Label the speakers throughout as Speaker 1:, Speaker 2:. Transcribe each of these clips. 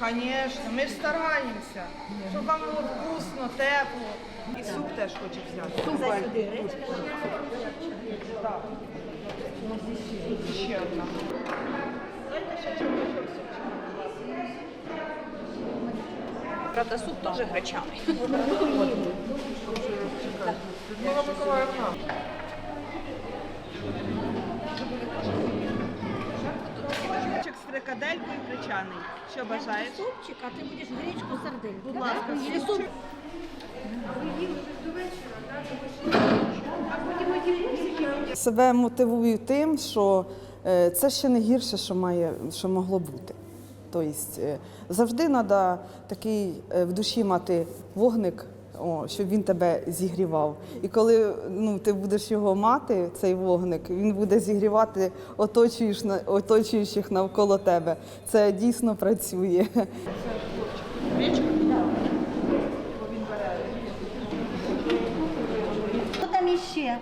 Speaker 1: Звісно, ми ж стараємося, щоб вам було вкусно, тепло. І суп теж хочу взяти. Суп Так. Ще одна.
Speaker 2: Правда, суп теж гречаний.
Speaker 1: Миколаївна. З фрикаделькою гречаний. Що бажаєш?
Speaker 3: Супчик, а ти будеш гречку сардельку.
Speaker 1: Будь ласка,
Speaker 3: Или суп.
Speaker 1: супчик.
Speaker 4: Себе мотивую тим, що е, це ще не гірше, що має, що могло бути. Тобто е, завжди треба такий е, в душі мати вогник, о, щоб він тебе зігрівав. І коли ну, ти будеш його мати, цей вогник, він буде зігрівати оточуєш, на- оточуючих навколо тебе. Це дійсно працює.
Speaker 3: Що там іще?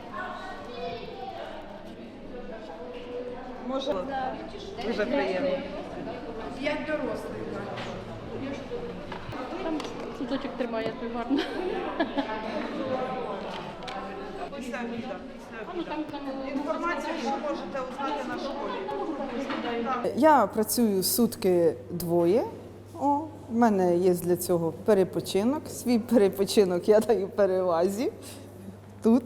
Speaker 1: Може, дуже приємно.
Speaker 5: Судочок тримає той гарно.
Speaker 1: Після Інформацію, що можете узнати на школі.
Speaker 4: Я працюю сутки двоє. О, в мене є для цього перепочинок. Свій перепочинок я даю перевазі тут.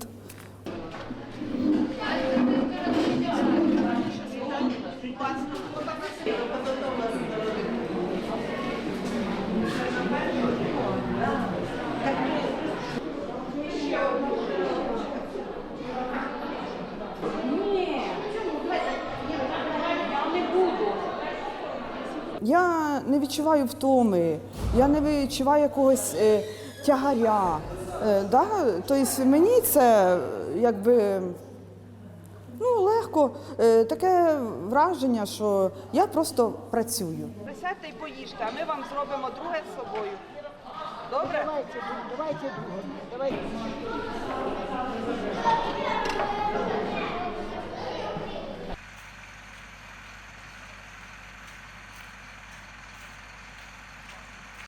Speaker 4: Я не відчуваю втоми, я не відчуваю якогось е, тягаря. Е, да? Тобто мені це якби ну, легко, е, таке враження, що я просто працюю.
Speaker 1: Присядьте і поїжте, а ми вам зробимо друге з собою. Добре?
Speaker 3: Давайте, давайте друге. Давайте.